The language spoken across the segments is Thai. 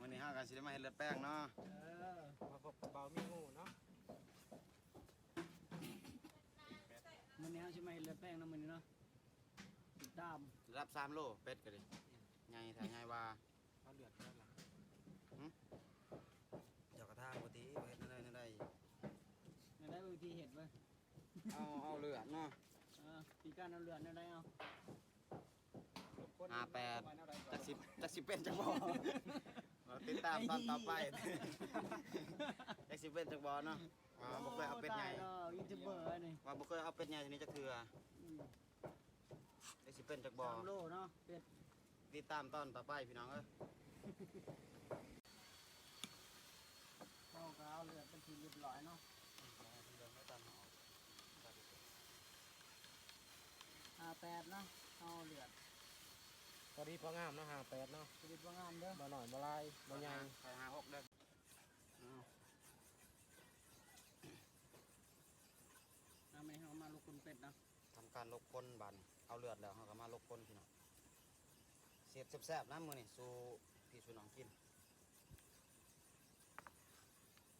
วันนี้ห้ากันสิได้มาเฮ็ดเลือดแป้งเนาะเออมาพบกับเบามีงูเนาะมื้อนี้เฮาสิมาเฮ็ดเลือดแป้งเนาะมื้อนี้เนาะติดตามรับสามโลเป็ดก็ดิไงถ้าไงว่าเอาเลือดแล้วล่ะเจ้ากระทางปกติเฮ็ดนั่นได้นั่นได้ในได้วิธีเฮ็ดเว้ยเอาเอาเลือดเนาะเออปีการเอาเลือดในได้เอา ห้าแปดจักสิบจักสิเป็นจักบ่เราติดตามตอนต่อไปจักสิเป็นจักบ่เนาะว่าบ่เคยเอาเป็ดใหญ่โตายแล้วยูทูบเบอร์นี่ว่าบ่เคยเอาเป็ดใหญ่ทีนี้จักเทื่ออืมจักสิเป็นจักบ่สามโลเนาะเป็ดติดตามตอนต่อไปพี่น้องเอ้ยเฮาก็เอาเลือดเป็นที่เรียบร้อยเนาะห้าแปดเนาะเอาเลือดพ อดีพองามเนาะหาแปดเนาะชีวิตว่างามเด้อบ่หน่อยบ่ลายบ่ใหญ่ใครหาหกเด้อเอาไม่เอามาลูกคุณเป็ดนะทำการลกคนบัดนเอาเลือดแล้วเขาก็มาลกคนพี่น้องเสียบแซ่บๆนะมื้อนี่สู่พี่สู่น้องกิน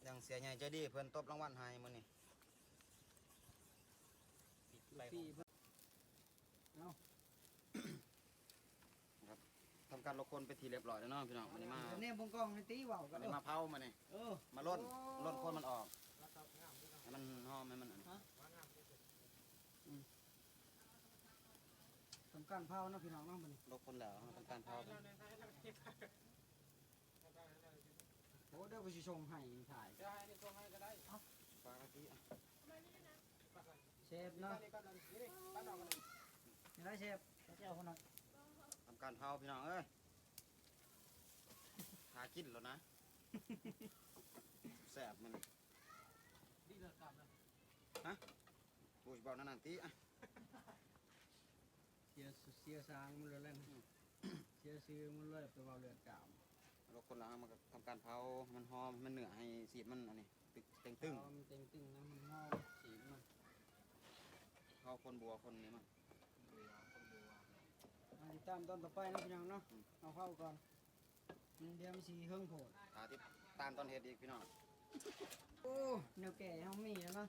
ยังเสียใหญ่ใจดีเพิ่นตบรางวัลให้มื้อนี้พี่เพิ่นเอา ทำ การลกคนไปทีเรียบร้อยแล้วเนาะพี่น้องมื้อนี้มาเนี่ยบงกองในตีเว้ากัมื้อนนี้มาเผามื้อนี้เออมาล่นล่นคนมันออกให้มันหอมให้มันอันสำคัญเผาเนาะพี่น้องเนาะมันลกคนแล้วทำการเผาไปโอ้เดี๋ยวไปสิชงให้ถ่ายได้นี่ตัวให้ก็ได้ปกติอะเชฟเนาะนี่ก็นั่นนี่ป้าดอกกันนี่ได้เชฟเจ้าคนนั้นทำ การเผาพี่น้องเอ้ยหากินแล้วนะแซ่บมันดีเลือดกลับนะบูชเบานั่นนั่นตีอะเสียเสียสางมันเลยเล่นเสียซื้อมันเลยไปเบาเลือดกามเราคนละมันก็ทำการเผาให้มันหอมให้มันเหนือให้สีมันอันนี้ตึกเต็งตึงเอามันเต็งตึงนะมันหอมสีมันเผาคนบัวคนนี้มันเอา ติดตามตอนต่อไปนะพี่น้องเนาะเอาเข้าก่อนมันเดี๋ยวมันสีเฮิงโผล่หาที่ตามตอนเห็ดอีกพี่น้องโอ้แนวแก่เฮามีแล้วเนาะ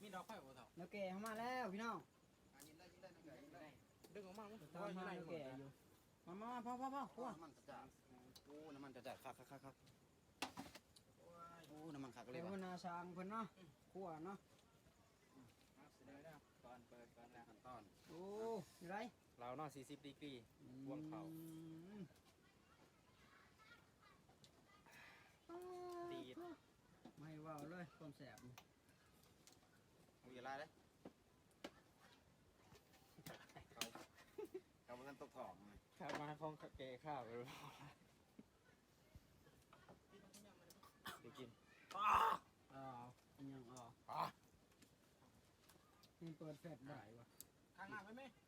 มีดอกไฟบ่เท่าแนวแก่เฮามาแล้วพี่น้องดึงออกมามั้งตามหาแนวแก่อยู่มามามาพ่อพ่อพ่อพ่อน้ำมันจะจัดโอ้น้ำมันจะจัดคักคักคักคักโอ้น้ำมันคักเลเดี๋ยยวว่ะนาช้างเพิ่นเนาะขั่วเนาะก่อนเปิดก่อนแล้วขั้นตอนโอ้ยไร เราเนาะ40ดีกรีวงเข่าอืมดีดไม่เว่าเลยความแสบมึงอย่าไล่เลยเขาเขาเป็นตกของไงข้าวมาของแกข้าวไปรอเดี๋ยวกินอ่าอันยังอ่าอ๋อนี่เปิดแฟลชได้วะ ทางหน้าไปไหมอืม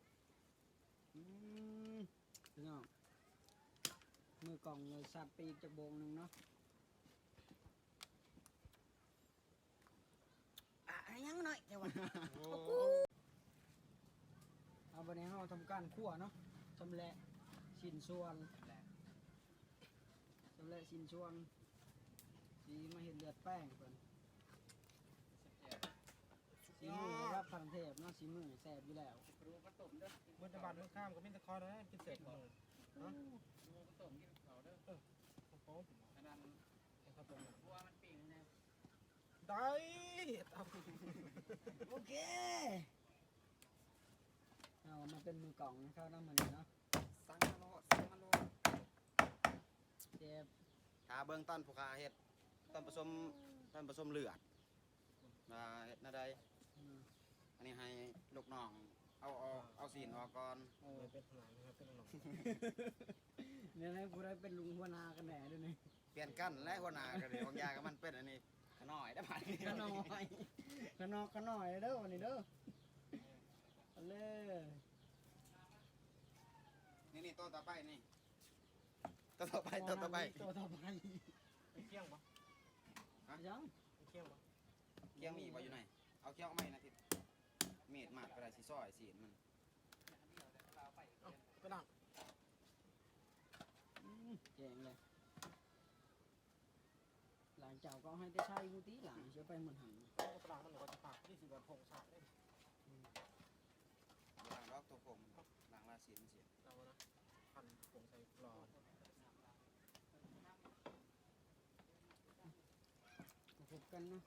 พี่น้องมือกล่องเลยสัตว์ปีกจากโบงหนึ่งเนาะอะยังหน่อยเดี๋ยววะโอ้เอาวันนี้เราทำการคั่วเนาะชำแหละชิ้นส่วนชำแหละชิ้นส่วนสีมาเห็นเลือดแป้งเพิ่นสีมือรับพันเทพเนาะสีมือแสบอยู่แล้ว มือตะบัดมือข้ามก็มีตะคอนะกินเสร็จหมือฮะโอ้โหขนาดครับผมได้โอเคเอามาเป็นมือกล่องนะครับน้ำมันเนาะสั่งมาโลสั่งมาโลเจ็บถ้าเบื้องต้นผู้ค้าเห็ดต้นผสมต้นผสมเลือดมาเห็ดหนาใดอืมอันนี้ให้ลูกน้อง เอาออกเอาสีนออกก่อนโอ้ไม่เป็นขนาดนะครับเป็นขนมเนี่ยให้ผู้ได้เป็นลุงหัวหนากันแหน่ด้วยนี่เปลี่ยนกันและหัวหน้าก็เลยบางอยางก็มันเป็นอันนี้ขน้อยได้ผ่านขนอยขนอกขนอยเด้อวันนี้เด้อเอาเลยนี่นี่ตัวต่อไปนี่ตัวต่อไปตัวต่อไปตัวต่อไปเคี่ยงปะยังเคี่ยงปะเคี้ยวมีไว้อยู่ไหนเอาเคี้ยวเอาไหมนะทิศ เมีดมาดก็ได้สีซอยสีมันไปนั่งอืมเจงเลย หลังเจ้าก็เอาให้ได้ใช้กูตีหลังเชื่อไปเหมือนหันเอาปลามันก็จะปากที่สิแบบผงฉาบเลยหลังรอกตัวผมหลังราศีมันเสียเรานะพันผงใส่ปลอมาพบกันเนาะ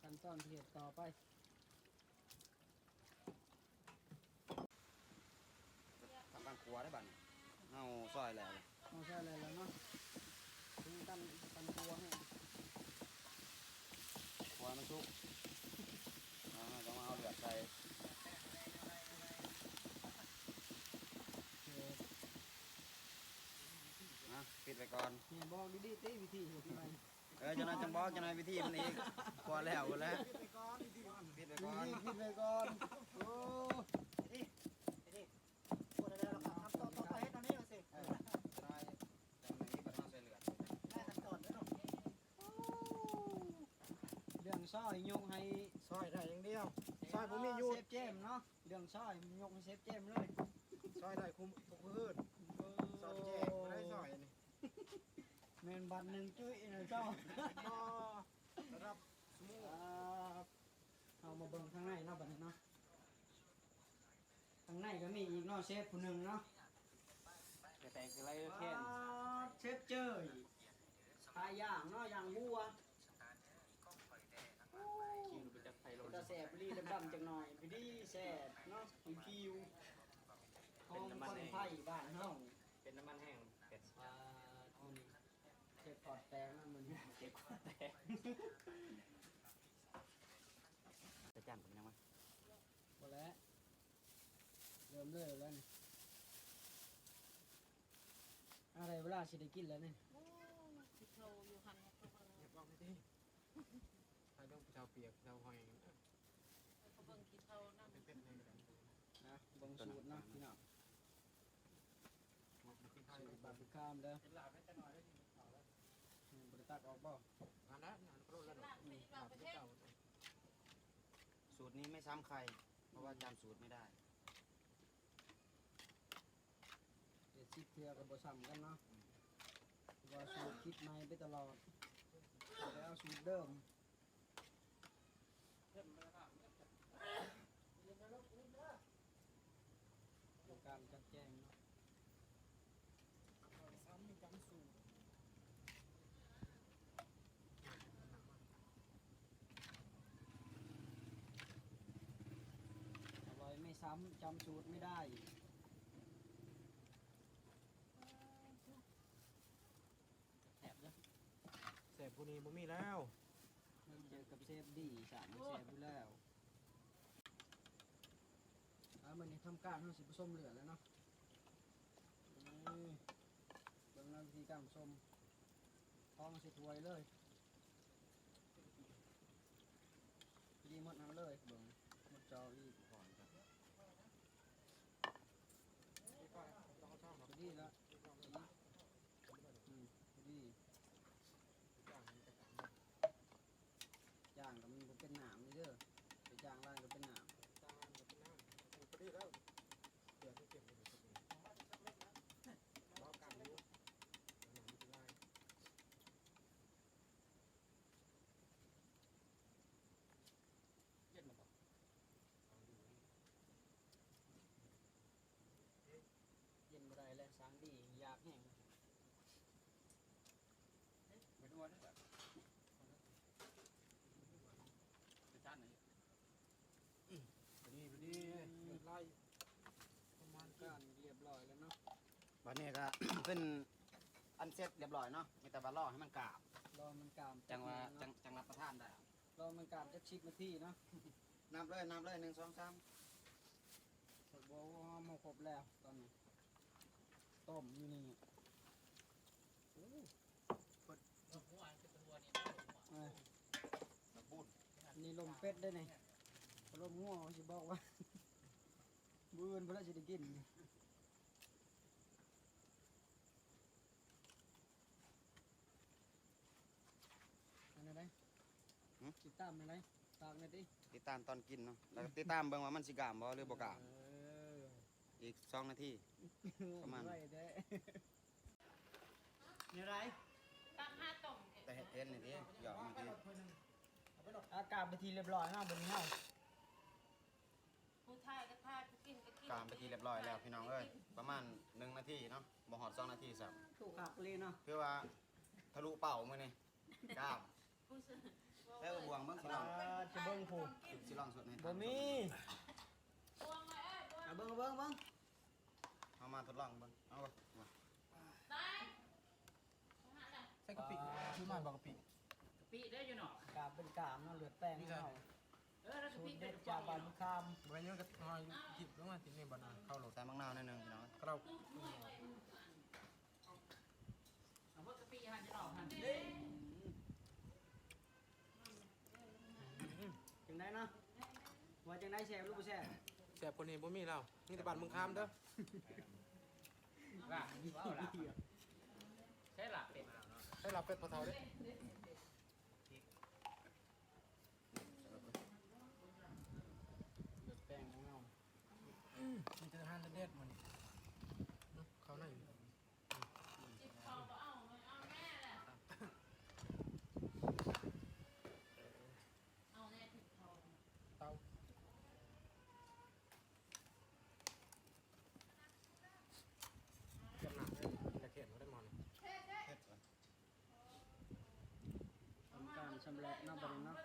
ขั้นตอนที่เหตุต่อไป ทำบางครั วได้บ้านเอาซอยแล้วเอาใช่อะไรแล้วเนาะถึงกันกันตัวให้ครัวมันชุกอ่าต้องเอาเลือดใส่เออนะปิดไปก่อน เนี่ยบอกดีๆตีวิธีเหตุไหมเออจะนายจังบอกจะนายวิธีมันอีกพอแล้วหมดแล้วไปก่อนดีปิดไปวิก่อนธีคิดไปก่อน โอ้ ๆปวดอะไรหรอกครับต่อต่อไปให้ตอนนี้มาสิ เออใส่จังนี้บัดเอาใส่เลือด ได้ขั้นตอนแล้วเนาะ เรื่องซ้อยยกให้ ซอยได้อย่างเดียว ซอยผมมีอยู่เซฟเจมส์เนาะเรื่องซ้อยยกให้เซฟเจมส์เลยซอยได้คุ้มทุกพื้นซอยแจกไม่ได้ซอยนี่แมนบัตรหนึ่งจุ้ยหนึ่งเจ้าก็ระดับสมูอ่าเอามาเบิ่งข้างในเนาะบัดนี้เนาะข้างในก็มีอีกเนาะเชฟผู้หนึ่งเนาะจะแต่งอะไรแค่อ่าเชฟเจ้ยทายย่างเนาะย่างวัว คิวไปจากไฟลงจะแสบรีดำๆจังหน่อยพี่ดีแสบเนาะผิวผิวหอมคนไผ่บ้านเฮาเป็นน้ำมันแห้งเป็ดอ่าเอานี่เชฟกอดแตงนะมึงเก็บขวดแตกจะจ้างผมยังไงพอแล้วเริ่มเลยแล้วนี่อะไรเวลาสิได้กินแล้วนี่โอ้สิโทรอยู่หันมาเขาเบิ่งเรียบร้อยที่ใครต้องชาวเปียกชาวหอย เบิ่งคิดเขานั่งเป็นๆเลยนะเบังสูตรเนาะพี่น้องสูตรบาร์บีคามเด้ออืมบริตักออกบ่อันนั้นอันนั้นแล้วหนูหลับเก่าสูตรนี้ไม่ซ้ำใคร เพราะว่าจำสูตรไม่ได้เดี๋ยวชิปเทือกับบ่ซ้ำกันเนาะว่าสูตรคิดใหม่ไปตลอดแล้วสูตรเดิมการจัดแจงเนาะ ซ้ำมีจำสูตร อร่อยไม่ซ้ำจำสูตรไม่ได้ แถบเด้อเสพผู้นี้บ่มีแล้วมันเจอกับเซฟดีสามเซฟอยู่แล้วอ่ามันนี้ทำการเราสิผสมเหลือแล้วเนาะนี่เบิ่งเราวิธีการผสมท้องสิถวยเลยดีหมดน้ำเลยเบิ่งหมดจออีก ก่อนครับ ต้องชอบ พอดีแล้วอีกอืมพอดีย่างก็มันบ่เป็นหนามนี่เด้อไปย่างล่างก็เป็นหนาม พอดีแล้วเดี๋ยวที่เก็บไปเลยรอบการรู้หนังไม่ได้ เย็นมาบอก เย็นบ่ได้แล้วสางดีอยากแห้ง ไปด้วยนะแบบไปจ้านไหน พอดีพอดี ไล่ประมาณก้านเรียบร้อยแล้วเนาะวันนี้ก็ เป็นอันเสร็จเรียบร้อยเนาะมีแต่บาล่อให้มันกราบรอมันกามจังว่าเนาะจังจังรับประทานได้รอมันกามจักชิบนาทีเนาะนับเลยนับเลยหนึ่งสองสามสบอกว่าหมครบแล้วตอนนี้ต้มอยู่นี่โอ้เอ้ยสมบูรณ์นี่ลมเป็ดได้ไงลมง่วงสิบอกว่า บื้นเพื่อสิได้กินอันไหนได้ติดตามอันไหนตากหน่อยดิติดตามตอนกินเนาะแล้วก็ติดตามเบิ่งว่ามันสิกรามบ่หรือบ่กรามเอออีกสองนาที ประมาณ ไว้แท้เนี่ยไรตั้งห้าต่อมแต่เห็ดเอ็นนี่ดิหยอกนี่ดิอากาศไปทีเรียบร้อยเนาะบนนี้เฮาผู้ทายก็ทายผู้กิน ก็กินกามไปทีเรียบร้อยแล้วพี่น้องเอ้ยประมาณหนึ่งนาทีเนาะบ่หอดสองนาทีสักถูกขักเลยเนาะเพื่อว่าทะลุเป่ามือนี่กล้ามผู้ซื้อแค่บวงเบิ่งสิลอ่าองจะเบิ่งผู้สิลองสดให้บ่มีบวงไว้เอ้ยบวงเอาเบิ่งเอาเบิ่งเอาเบิ่งเอามาทดลองเบิ่งเอาบ่มาตายใส่กะปิชื่อมันบอกกะปิปีได้อยู่เนาะกาบเป็นกามเนาะเหลือดแป้งเฮา เออแล้วก็สูปีตรเป็เด็ดดจาจากบ้าบ้านนมะขามใบนี้ก็หอยจิบลงมาติดนี่บานาเข้าโหลดใส่มังนาวหนิดนึงพี่น้องก็เราเอาพวกกะปิหันจะออกหันจังไดเนาะว่าจังไดแซ่บหรือบ่แซ่บแสบคนนี้บ่มีเรานี่แต่บ้านมึงข้ามเด้อว่าว้าวล่ะใช่ล่ะเป็ดให้เราเป็ดพอเท่าเด้อ เหลือดแป้งของเฮา มันจะหันเด็ดมันเขาหน้าอยู่ จิบเขาก็เอาเอาแม่แหละเอาแน่จิบเขา เตาจำหนักเลยจะเขียนเขาได้มอน เฮ็ดก่อน ทำการชำแหละเนาะบัดนี้เนาะ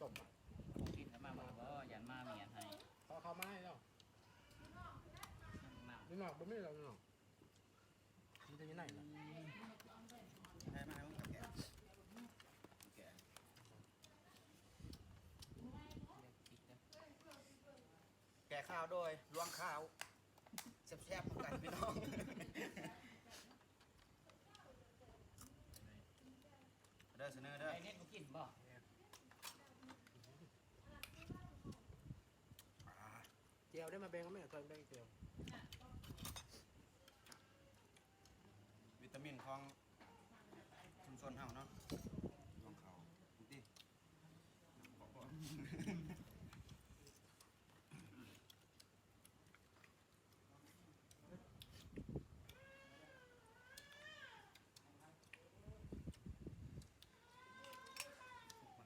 ต้ม กินแล้วมาบอกว่ายันมาเมียนให้ เขาเขามาให้แล้ว น้ำ นี่หนอกบ่มีเราหนอกมันจะยังไงล่ะให้มาให้มึงแกะแกะแกะข้าวโดยลวงข้าวแซ่บๆเหมือนกันพี่น้อง เด้อเสนอเด้อไอ้เน็ตกูกินบ่เจียวได้มาแบ่งก็ไม่เอาตอนแบ่งเจียว วิตามิน ของชุมชนเฮาเนาะลองเขาดูดิบอกว่าบ่ได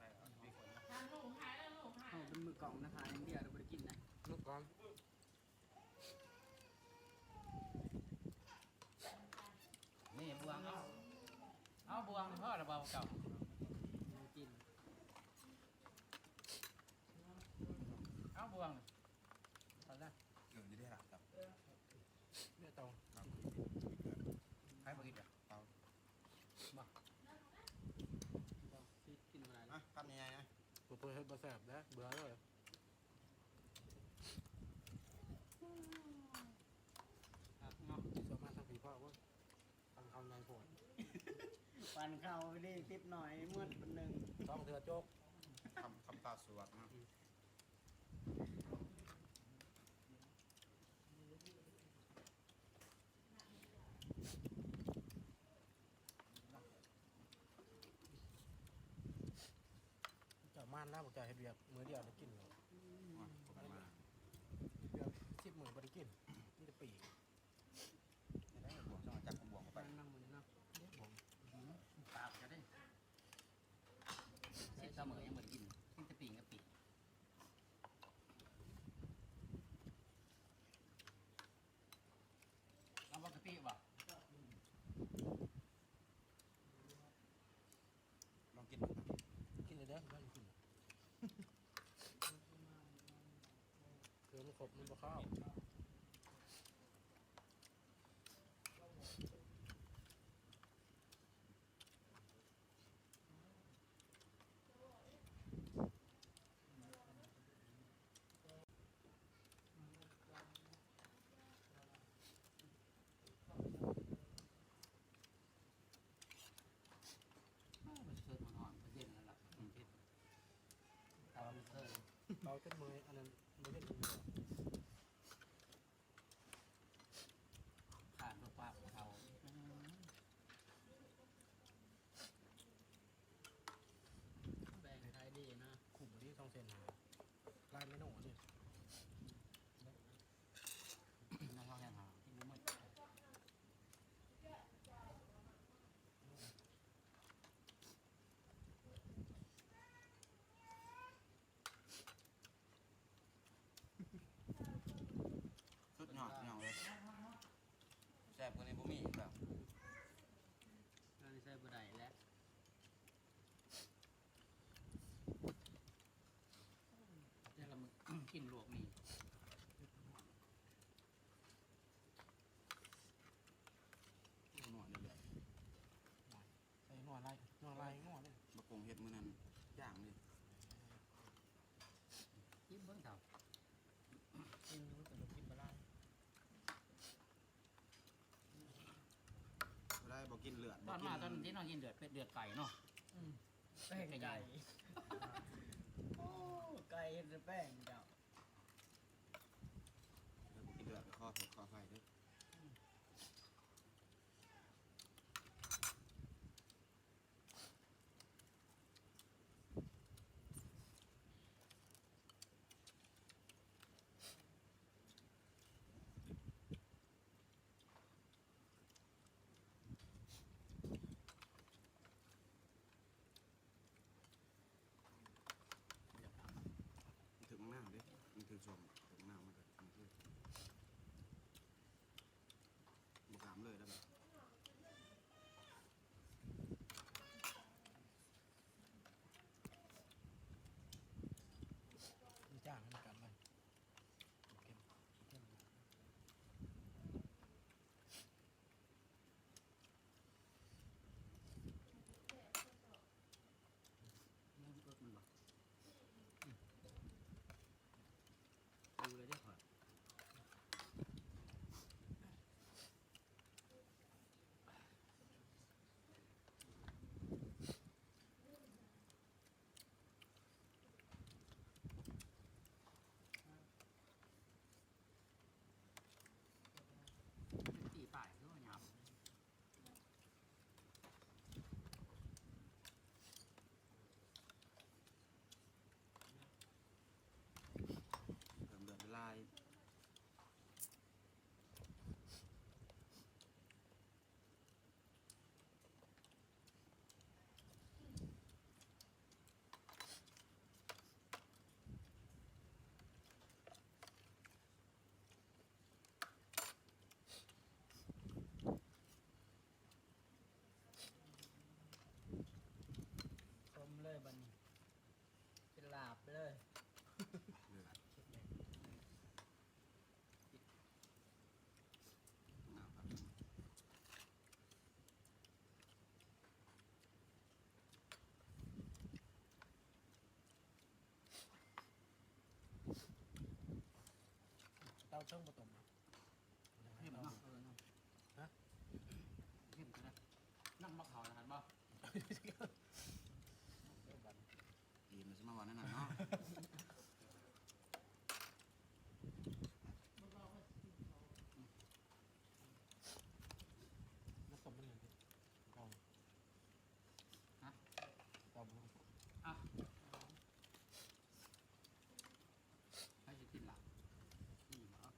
้เอาดีกว่านะทานหนูหายแล้วหนูหายเฮาเป็นมือกล่องนะคะอย่างเดียวเราบ่ได้กินนะนุกก่อน นี่บวงเอาเอา บวงพ่อระเบาเก่าบ่กินเอาบวงตอนแรกเกือบจะได้หลับครับเนี่ยเตาให้มากินอะเอาบ่สิกินบ่ได้อะทำยังไงนะตัวตัวเฮ็ดบ่แสบนะเบื่อเลย ครับเนาะ สามารถทำผีพ่อว่าทำคำในผล ปันข้าวไปดิติดหน่อยมืดเป็นหนึ่งต้องเถือโจกคำคำตาสวดนะเจ้าม่านน้าบอกใจให้เบียกมือเดียวได้กินเลย ว่าผมมา เบียกสิบมือบ่ได้กินนี่จะปีก ไม่ได้บวงจังหวะจับผมบวงเข้าไป ปันนั่งมือเนาะ ปากจะได้สิ เสมอยังบ่ได้กินนี่จะปีกกับปีกเอาบ่กะปิบ่ลองกินดูนะกินเลยเด้อไม่กินเคือมันครบมันบ่เข้าว มันเสิร์ฟมันอ่อนมันเย็นแล้วล่ะมันเผ็ดเอามันเสิร์ฟ เบาจนมืออันนั้นบ่ได้กินเลยขาดรสปากของเขาแบ่งขายดีนะขุมที่ต้องเซ็นหาลายไม่หนูนี่น้องเขาแค่หาที่รู้มัน กว่านี้บ่ มีอีกแล้วเราใช้บ่ได้แล้วเดี๋ยวเรามึงกินลวกนี่หนวดนี่แหละใส่หน่อลายหน่อลายหน่อเลยบะกงเฮ็ดมื้อนั้นย่างเลย กินเบิ่งเถา กินมันเป็นกินปลาได้ บ่ได้บ่กินเลื อดตอนมาตอนที่น้องกินเดือดเป็ดเดือดไก่เนาะแป้งไก่ โอ้ไก่เห็นแต่แป้งเจ้าบ่กินเลือดก็ข้อเผ็ดข้อไฟเด้อถึ เต้าช่องผสม เข้มเนาะเออเนาะ ฮะ เข้มก็ได้นั่งมะขาวนะครับบ่ อีมันสิมาวันนั้นน่ะเนาะ ผสมมันเลยเต้า ฮะ เต้าบุ้ง อะให้จะกินหลับนี่บ่เอา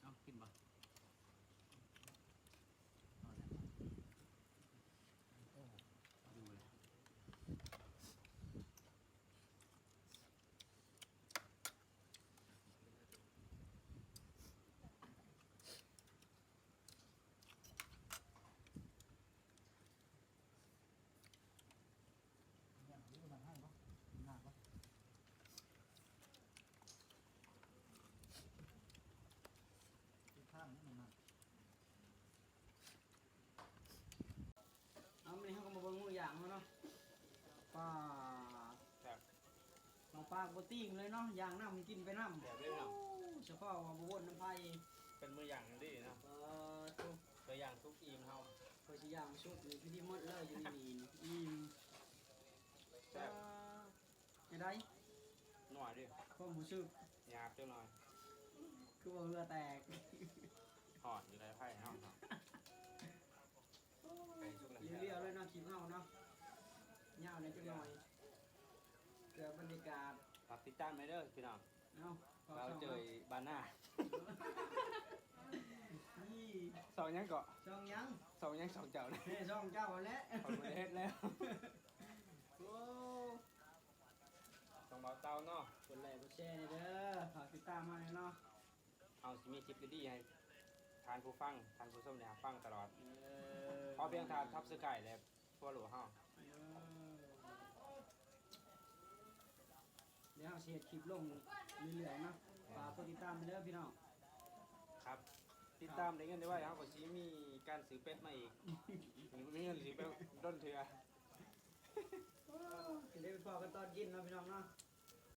เอากินบ่เอาแล้ว โอ้ ดูเลย ยนี่มันให้ปะหน้าปะ ข้างนี่มันเอามานี่เขาก็มาเบิ่งมืออย่างมาเนาะ ป้าครับน้องปลาบ่ติ้งเลยเนาะอย่างน้ำกินไปน้ำแบบนี้เนาะเฉพาะว่าบ่วนน้ำไผ่เป็นมืออย่างดีเนาะเอ่อตุ๊กตัวอย่างทุกอีมเฮาพอสิย่างชุบนี่พี่ที่หมดเลยอยู่นี่นี่อิ่มแซ่บจะได้หน่อยดิความรู้สึกหยาบจังหน่อยคือว่าเรือแตกหอดอยู่ในไผ่เฮาเนาะไปชุบน้ำเรียวๆเลยเนาะคลิปเฮาเนาะ ยาวหน่อยจังหน่อยเกือบรรยากาศฝากติดตามไหมเด้อพี่น้องเนาะขเราช่องเจอบ้านหน้านี่สองยังเกาะช่องยังสองยังสองเจ้าเลยนี่ช่องเจ้าแล้วขอมาเฮ็ดแล้วโอ้ต้องเบาเตาเนาะกดไลค์กดแชร์เด้อฝากติดตามมาเลยเนาะเอาสิมีคลิปดีๆให้ทานผู้ฟังทานผู้ชมเนี่ยฟังตลอดเออ พอเพียงทานทับซื้อไก่แล้วพวกหลวงเฮา เดี๋ยวเราสิเฮ็ดคลิปลงเรื่อยๆเนาะฝากกดติดตามไปเด้อพี่น้อง ครับ ติดตามได้เงินได้ไว้เฮาก็สิมีการซื้อเป็ดมาอีกมีเงินสิไปด้นเถื่อจะได้ไปพอกันตอนกินเนาะพี่น้องเนาะ